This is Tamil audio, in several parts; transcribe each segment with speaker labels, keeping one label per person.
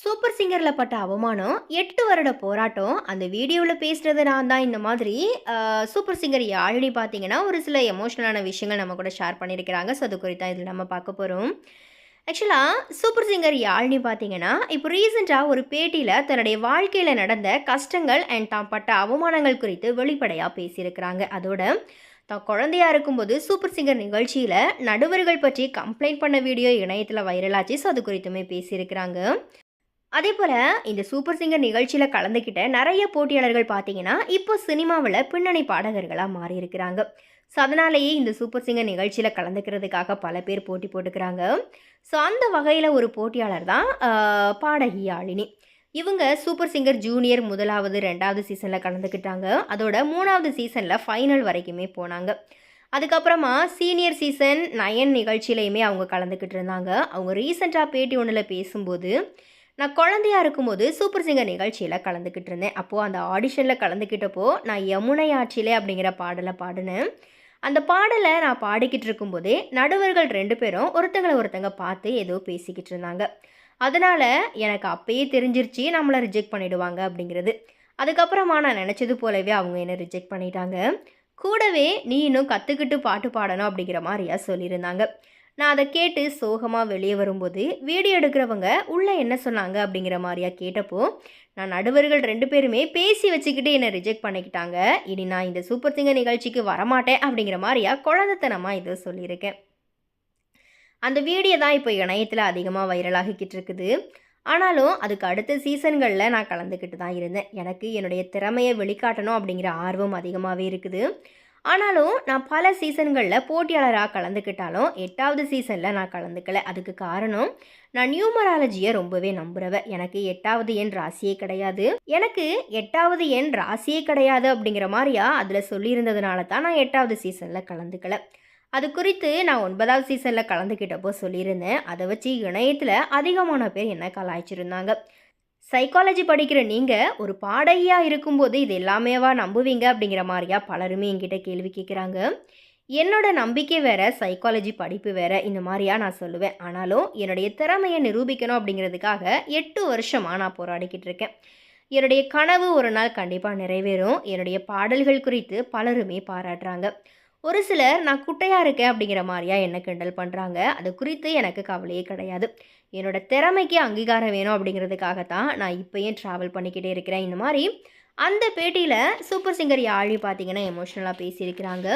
Speaker 1: சூப்பர் சிங்கரில் பட்ட அவமானம் எட்டு வருட போராட்டம். அந்த வீடியோவில் பேசுகிறது நான் தான் இந்த மாதிரி. சூப்பர் சிங்கர் யாழினி பார்த்தீங்கன்னா ஒரு சில எமோஷ்னலான விஷயங்கள் நம்ம கூட ஷேர் பண்ணியிருக்கிறாங்க. ஸோ அது குறித்தான் இதில் நம்ம பார்க்க போகிறோம் ஆக்சுவலாக சூப்பர் சிங்கர் யாழ்னி பார்த்தீங்கன்னா இப்போ ரீசெண்டாக ஒரு பேட்டியில் தன்னுடைய வாழ்க்கையில் நடந்த கஷ்டங்கள் அண்ட் தாம் பட்ட அவமானங்கள் குறித்து வெளிப்படையாக பேசியிருக்கிறாங்க. அதோட தான் குழந்தையா இருக்கும்போது சூப்பர் சிங்கர் நிகழ்ச்சியில் நடுவர்கள் பற்றி கம்ப்ளைண்ட் பண்ண வீடியோ இணையத்தில் வைரலாச்சு ஸோ அது குறித்துமே பேசியிருக்கிறாங்க. அதே போல் இந்த சூப்பர் சிங்கர் நிகழ்ச்சியில் கலந்துக்கிட்ட நிறைய போட்டியாளர்கள் பார்த்தீங்கன்னா இப்போ சினிமாவில் பின்னணி பாடகர்களாக மாறி இருக்கிறாங்க. ஸோ அதனாலேயே இந்த சூப்பர் சிங்கர் நிகழ்ச்சியில் கலந்துக்கிறதுக்காக பல பேர் போட்டி போட்டுக்கிறாங்க. ஸோ அந்த வகையில் ஒரு போட்டியாளர் தான் பாடகி ஆளினி இவங்க சூப்பர் சிங்கர் ஜூனியர் முதலாவது ரெண்டாவது சீசனில் கலந்துக்கிட்டாங்க அதோட மூணாவது சீசனில் ஃபைனல் வரைக்குமே போனாங்க. அதுக்கப்புறமா சீனியர் சீசன் நயன் நிகழ்ச்சியிலையுமே அவங்க கலந்துக்கிட்டு இருந்தாங்க. அவங்க ரீசெண்டாக பேட்டி ஒன்றில் பேசும்போது நான் குழந்தையா இருக்கும்போது சூப்பர் சிங்கர் நிகழ்ச்சியில் கலந்துக்கிட்டு இருந்தேன். அப்போது அந்த ஆடிஷனில் கலந்துக்கிட்டப்போ நான் யமுனை ஆட்சியிலே அப்படிங்கிற பாடலை பாடினேன். அந்த பாடலை நான் பாடிக்கிட்டு இருக்கும்போதே நடுவர்கள் ரெண்டு பேரும் ஒருத்தங்களை ஒருத்தங்க பார்த்து ஏதோ பேசிக்கிட்டு இருந்தாங்க. அதனால் எனக்கு அப்பயே தெரிஞ்சிருச்சு நம்மளை ரிஜெக்ட் பண்ணிவிடுவாங்க அப்படிங்கிறது. அதுக்கப்புறமா நான் நினச்சது போலவே அவங்க என்னை ரிஜெக்ட் பண்ணிட்டாங்க. கூடவே நீ இன்னும் கற்றுக்கிட்டு பாட்டு பாடணும் அப்படிங்கிற மாதிரியா சொல்லியிருந்தாங்க. நான் அதை கேட்டு சோகமாக வெளியே வரும்போது வீடியோ எடுக்கிறவங்க உள்ளே என்ன சொன்னாங்க அப்படிங்கிற மாதிரியா கேட்டப்போ நான் நடுவர்கள் ரெண்டு பேருமே பேசி வச்சுக்கிட்டு என்னை ரிஜெக்ட் பண்ணிக்கிட்டாங்க. இனி நான் இந்த சூப்பர் சிங்கர் நிகழ்ச்சிக்கு வரமாட்டேன் அப்படிங்கிற மாதிரியா குழந்தைத்தனமாக இதை சொல்லியிருக்கேன். அந்த வீடியோ தான் இப்போ இணையத்தில் அதிகமாக வைரலாகிக்கிட்டு இருக்குது. ஆனாலும் அதுக்கு அடுத்த சீசன்களில் நான் கலந்துக்கிட்டு தான் இருந்தேன். எனக்கு என்னுடைய திறமையை வெளிக்காட்டணும் அப்படிங்கிற ஆர்வம் அதிகமாகவே இருக்குது. ஆனாலும் நான் பல சீசன்களில் போட்டியாளராக கலந்துக்கிட்டாலும் எட்டாவது சீசனில் நான் கலந்துக்கல. அதுக்கு காரணம் நான் நியூமராலஜியை ரொம்பவே நம்புறவ. எனக்கு எட்டாவது எண் ராசியே கிடையாது. எனக்கு எட்டாவது எண் ராசியே கிடையாது அப்படிங்கிற மாதிரியா அதில் சொல்லியிருந்ததுனால தான் நான் எட்டாவது சீசனில் கலந்துக்கல. அது குறித்து நான் ஒன்பதாவது சீசனில் கலந்துக்கிட்டப்போ சொல்லியிருந்தேன். அதை வச்சு இணையத்தில் அதிகமான பேர் என்ன கலாய்ச்சிருந்தாங்க சைக்காலஜி படிக்கிற நீங்கள் ஒரு பாடகியாக இருக்கும்போது இது எல்லாமேவா நம்புவீங்க அப்படிங்கிற மாதிரியா பலருமே என்கிட்ட கேள்வி கேட்குறாங்க என்னோட நம்பிக்கை வேறு சைக்காலஜி படிப்பு வேறு இந்த மாதிரியா நான் சொல்லுவேன். ஆனாலும் என்னுடைய திறமையை நிரூபிக்கணும் அப்படிங்கிறதுக்காக எட்டு வருஷமாக நான் போராடிக்கிட்டு இருக்கேன். என்னுடைய கனவு ஒரு நாள் கண்டிப்பாக நிறைவேறும். என்னுடைய பாடல்கள் குறித்து பலருமே பாராட்டுறாங்க. ஒரு சிலர் நான் குட்டையாக இருக்கேன் அப்படிங்கிற மாதிரியா என்ன கிண்டல் பண்ணுறாங்க அது குறித்து எனக்கு கவலையே கிடையாது. என்னோடய திறமைக்கு அங்கீகாரம் வேணும் அப்படிங்கிறதுக்காகத்தான் நான் இப்போயும் ட்ராவல் பண்ணிக்கிட்டே இருக்கிறேன். இந்த மாதிரி அந்த பேட்டியில் சூப்பர் சிங்கர் யாழி பார்த்தீங்கன்னா எமோஷ்னலாக பேசியிருக்கிறாங்க.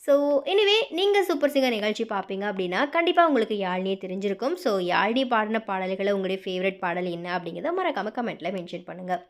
Speaker 1: ஸோ எனிவே நீங்கள் சூப்பர் சிங்கர் நிகழ்ச்சி பார்ப்பீங்க அப்படின்னா கண்டிப்பாக உங்களுக்கு யாழ்னியே தெரிஞ்சிருக்கும். ஸோ யாழ்னி பாடின பாடல்களை உங்களுடைய ஃபேவரட் பாடல் என்ன அப்படிங்கிறத மறக்காமல் கமெண்ட்டில் மென்ஷன் பண்ணுங்கள்